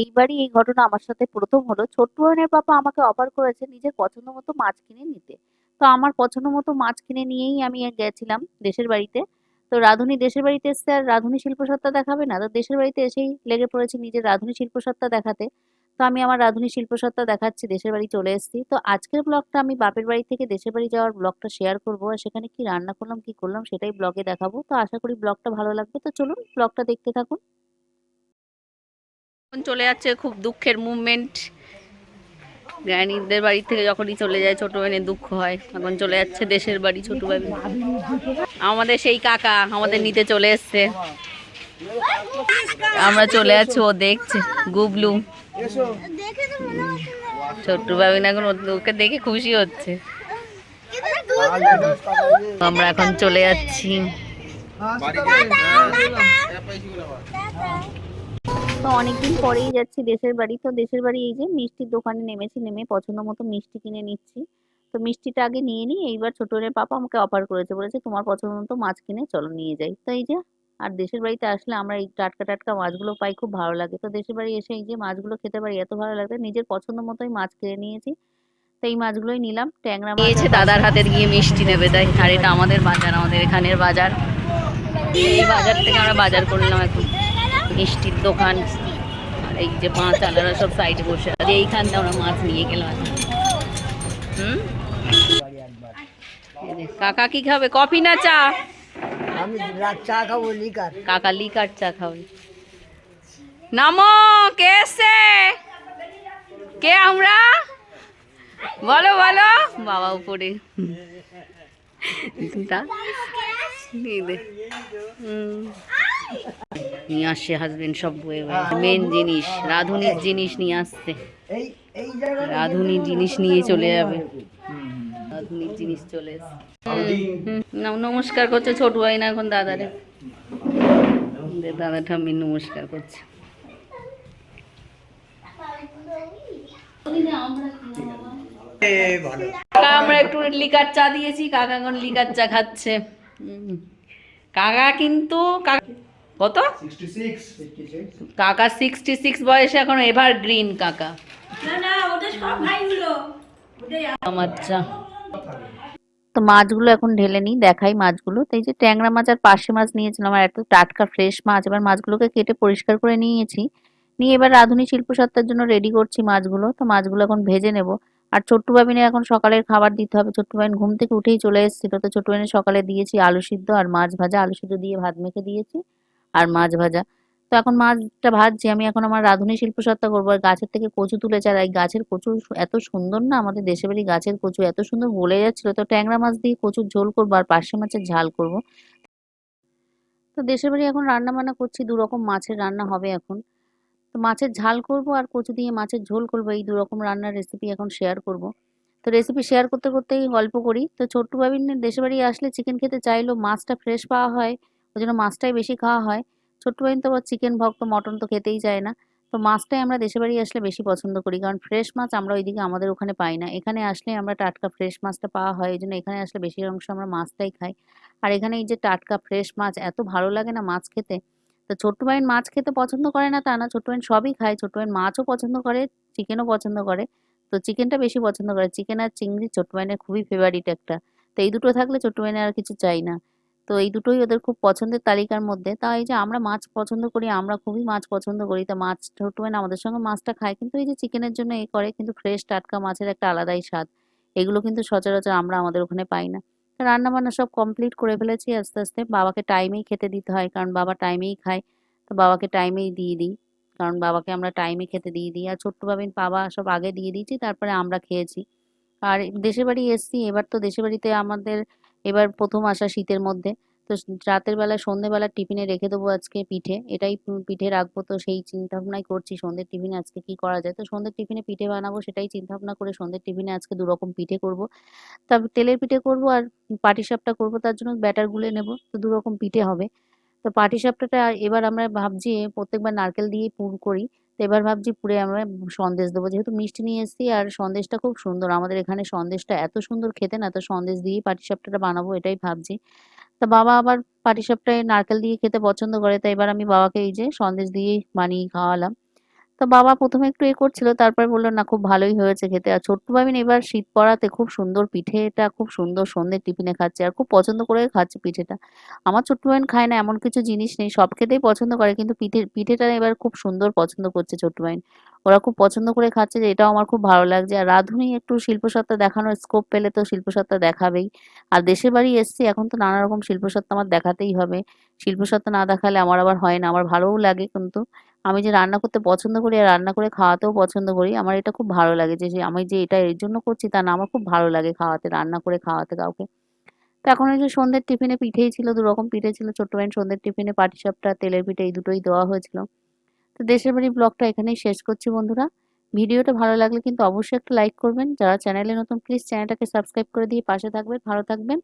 এইবারই এই ঘটনা আমার সাথে প্রথম হলো। ছোট্ট বোনের পাপা আমাকে অফার করেছে নিজের পছন্দ মতো মাছ কিনে নিতে। তো আমার পছন্দ মতো মাছ কিনে নিয়েই আমি গেছিলাম দেশের বাড়িতে। তো রাঁধুনি দেশের বাড়িতে এসছে আর রাঁধুনি শিল্পসত্তা দেখাবে না। তো দেশের বাড়িতে এসেই লেগে পড়েছি নিজের রাঁধুনি শিল্পসত্তা দেখাতে। তো আমি আমার রাঁধুনি শিল্পসত্তা দেখাচ্ছি, দেশের বাড়ি চলে এসেছি। তো আজকের ব্লগটা আমি বাপের বাড়ি থেকে দেশের বাড়ি যাওয়ার ব্লগটা শেয়ার করব আর সেখানে কি রান্না করলাম, কি করলাম সেটাই ব্লগে দেখাবো। তো আশা করি ব্লগটা ভালো লাগবে। তো চলুন ব্লগটা দেখতে থাকুন। এখন চলে যাচ্ছে খুব দুঃখের মুভমেন্ট গ্র্যানিদের বাড়ি থেকে যখনই চলে যায় ছোট বোনের দুঃখ হয়। এখন চলে যাচ্ছে দেশের বাড়ি ছোট ভাই আমাদের সেই কাকা আমাদের নিতে চলে এসছে। আমরা চলে যাচ্ছি ও দেখছে গুবলু। ছোট্ট বাবিন এখন ওকে দেখে খুশি হচ্ছে। আমরা এখন চলে যাচ্ছি। তো অনেকদিন পরেই যাচ্ছি দেশের বাড়ি। তো দেশের বাড়ি এই যে মিষ্টির দোকানে নেমেছি নেমে পছন্দ মতো মিষ্টি কিনে নিচ্ছি। তো মিষ্টিটা আগে নিয়ে নিই এইবার ছোট বোনের পাপা আমাকে অফার করেছে বলেছে তোমার পছন্দ মতো মাছ কিনে চলো নিয়ে যাই। তো এই যে আর দেশের বাড়িতে আসলে আমরা এই টাটকা টাটকা মাছগুলো পাই খুব ভালো লাগে। তো দেশের বাড়ি এসে এই যে মাছগুলো খেতে পারি এত ভালো লাগে নিজের পছন্দ মতোই মাছ কিনে নিয়েছি। তো এই মাছগুলোই নিলাম ট্যাংরা মাছ দাদার হাতে গিয়ে মিষ্টি নেবে তাই। আর এটা আমাদের বাজার আমাদের এখানের বাজার। এই বাজার থেকে আমরা বাজার করলাম এখন। মিষ্টির দোকান। আর এই যে পাঁচ আলারা সব সাইডে বসে আছে। এইখান থেকে আমরা মাছ নিয়ে গেলাম হুম? কাকা কি খাবে? কফি না চা? আমি রাত চা খাব লিকার। কাকা লিকার চা খাবে। নামো কে এসছে? কে আমরা? বলো বলো। বাবা উপরে। তা। হুম। নিয়ে আসছে হাজবেন্ড সব বয়ে মেন জিনিস রাধুনির জিনিস নিয়ে আসছে। এই এই জায়গাটা রাধুনির জিনিস নিয়ে চলে যাবে। রাধুনির জিনিস চলে নমস্কার করছে ছোট ভাই না এখন দাদারে। দাদা ঠাম্মি নমস্কার করছে। কাকা আমরা একটু লিকার চা দিয়েছি কাকা এখন লিকার চা খাচ্ছে। কাকা কিন্তু কাকা- কত? কাকা সিক্সটি সিক্স বয়সে এখন এভার গ্রিন কাকা। আমার তো মাছগুলো এখন ঢেলে নিই দেখাই মাছগুলো। তো এই যে ট্যাংরা মাছ আর পার্শে মাছ নিয়েছিলাম আর এত টাটকা ফ্রেশ মাছ। এবার মাছগুলোকে কেটে পরিষ্কার করে নিয়েছি। নিয়ে এবার রাঁধুনি শিল্পসত্তার জন্য রেডি করছি মাছগুলো। তো মাছগুলো এখন ভেজে নেব। আর ছোট্ট বাবিনের এখন সকালের খাবার দিতে হবে। ছোট্ট বাবিন ঘুম থেকে উঠেই চলে এসেছিল। তো ছোট্ট বাবিনের সকালে দিয়েছি আলু সিদ্ধ আর মাছ ভাজা। আলু সিদ্ধ দিয়ে ভাত মেখে দিয়েছি। আর মাছ ভাজা। তো এখন মাছটা ভাজছি, আমি এখন আমার রাঁধুনি শিল্প সত্তা করব। আর গাছের থেকে কচু তুলে এই গাছের কচু এত সুন্দর না, আমাদের দেশে বাড়ি গাছের কচু এত সুন্দর গলে যাচ্ছিল। তো ট্যাংরা মাছ দিয়ে কচুর ঝোল করব, আর পার্শে মাছের ঝাল করব। তো দেশের বাড়ি এখন রান্না বান্না করছি দু রকম মাছের রান্না হবে এখন। তো মাছের ঝাল করব, আর কচু দিয়ে মাছের ঝোল করব, এই দু রকম রান্নার রেসিপি এখন শেয়ার করব। তো রেসিপি শেয়ার করতে, করতেই গল্প করি। তো ছোট্ট বাবিনের দেশের বাড়ি আসলে চিকেন খেতে চাইলেও মাছটা ফ্রেশ পাওয়া হয়। ওই জন্য মাছটাই বেশি খাওয়া হয়। ছোট্ট বাবিন তো চিকেন ভক্ত, মটন তো খেতেই চায় না। তো মাছটাই আমরা দেশের বাড়ি আসলে বেশি পছন্দ করি। কারণ ফ্রেশ মাছ আমরা ওইদিকে আমাদের ওখানে পাই না। এখানে আসলে আমরা টাটকা ফ্রেশ মাছটা পাওয়া হয়। এই জন্য এখানে আসলে বেশি অংশ আমরা মাছটাই খাই। আর এখানে এই যে টাটকা ফ্রেশ মাছ, এত ভালো লাগে না মাছ খেতে। তো ছোট্ট বাইন মাছ খেতে পছন্দ করে না তা না। ছোট্ট বাইন সবই খায়। ছোট্ট বাইন মাছও পছন্দ করে চিকেনও পছন্দ করে। তো চিকেনটা বেশি পছন্দ করে। চিকেন আর চিংড়ি ছোট্ট বাইনের খুবই ফেভারিট একটা। তো এই দুটো থাকলে ছোট্ট বাইনের আর কিছু চাই না। তো এই দুটোই ওদের খুব পছন্দের তালিকার মধ্যে। তা এই যে আমরা মাছ পছন্দ করি, আমরা খুবই মাছ পছন্দ করি। তা মাছ ছোট্ট বাইন আমাদের সঙ্গে মাছটা খায়। কিন্তু এই যে চিকেনের জন্য এ করে, কিন্তু ফ্রেশ টাটকা মাছের একটা আলাদাই স্বাদ। এগুলো কিন্তু সচরাচর আমরা আমাদের ওখানে পাই না। রান্না বান্না সব কমপ্লিট করে ফেলেছি আস্তে আস্তে। বাবাকে টাইমেই খেতে দিতে হয়, কারণ বাবা টাইমেই খায়। তো বাবাকে টাইমেই দিয়ে দিই, কারণ বাবাকে আমরা টাইমে খেতে দিয়ে দিই। আর ছোট্ট বাবিন বাবা সব আগে দিয়ে দিয়েছি, তারপরে আমরা খেয়েছি। আর দেশের বাড়ি এসছি, এবার তো দেশের বাড়িতে আমাদের এবার প্রথম আসা শীতের মধ্যে। তো রাতের বেলা সন্ধ্যেবেলা টিফিনে রেখে দেবো আজকে পিঠে। এটাই পিঠে রাখব, তো সেই চিন্তা ভাবনাই করছি সন্ধ্যের টিফিনে আজকে কি করা যায়। তো সন্ধ্যের টিফিনে পিঠে বানাবো সেটাই চিন্তা ভাবনা করে সন্ধ্যের টিফিনে আজকে দু রকম পিঠে করব। তারপর তেলের পিঠে করব আর পাটিসাপটা করব, তার জন্য ব্যাটার গুলে নেব, তো দু রকম পিঠে হবে। তো পাটিসাপটাটা এবার আমরা ভাবছি প্রত্যেকবার নারকেল দিয়ে পুর করি। তো এবার ভাবছি পুরে আমরা সন্দেশ দেবো। যেহেতু মিষ্টি নিয়ে এসেছি আর সন্দেশটা খুব সুন্দর। আমাদের এখানে সন্দেশটা এত সুন্দর খেতে না, তো সন্দেশ দিয়েই পাটিসাপটাটা বানাবো এটাই ভাবছি। তা বাবা আবার পাটিসাপটায় নারকেল দিয়ে খেতে পছন্দ করে, তাই এবার আমি বাবাকে এই যে সন্দেশ দিয়েই বানিয়ে খাওয়ালাম। তো বাবা প্রথমে একটু এ করছিল, তারপর বলল, না, খুব ভালোই হয়েছে খেতে। আর ছোট্ট বাবিন এবার শীত পড়াতে খুব সুন্দর পিঠেটা, খুব সুন্দর সন্ধ্যের টিফিনে খাচ্ছে আর খুব পছন্দ করে খাচ্ছে পিঠেটা। আমার ছোট্ট বাবিন খায় না, এমন কিছু জিনিস নেই, সব খেতেই পছন্দ করে, কিন্তু পিঠে পিঠেটা এবার খুব সুন্দর পছন্দ করছে ছোট্ট বাবিন ওরা খুব পছন্দ করে খাচ্ছে যে, এটাও আমার খুব ভালো লাগছে। আর রাঁধুনি একটু শিল্পসত্তা দেখানোর স্কোপ পেলে তো শিল্পসত্তা দেখাবেই। আর দেশের বাড়ি এসছি, এখন তো নানা রকম শিল্পসত্তা আমার দেখাতেই হবে। শিল্পসত্তা না দেখালে আমার আবার হয় না, আমার ভালোও লাগে কিন্তু। আমি যে রান্না করতে পছন্দ করি আর রান্না করে খাওয়াতেও পছন্দ করি, আমার এটা খুব ভালো লাগে যে আমি যে এটা এর জন্য করছি তা না, আমার খুব ভালো লাগে খাওয়াতে, রান্না করে খাওয়াতে কাউকে। তো এখন ওই যে সন্ধ্যের টিফিনে পিঠেই ছিল, দু রকম পিঠে ছিল, ছোট্ট ভাইয়ের সন্ধ্যের টিফিনে পাটিসাপটা তেলের পিঠে এই দুটোই দেওয়া হয়েছিল। তো দেশের বাড়ির ব্লগটা এখানেই শেষ করছি বন্ধুরা। ভিডিওটা ভালো লাগলে কিন্তু অবশ্যই একটা লাইক করবেন। যারা চ্যানেলে নতুন, প্লিজ চ্যানেলটাকে সাবস্ক্রাইব করে দিয়ে পাশে থাকবেন, ভালো থাকবেন।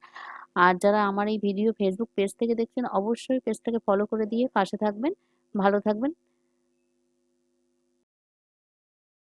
আর যারা আমার এই ভিডিও ফেসবুক পেজ থেকে দেখছেন, অবশ্যই পেজটাকে ফলো করে দিয়ে পাশে থাকবেন। ভালো থাকবেন।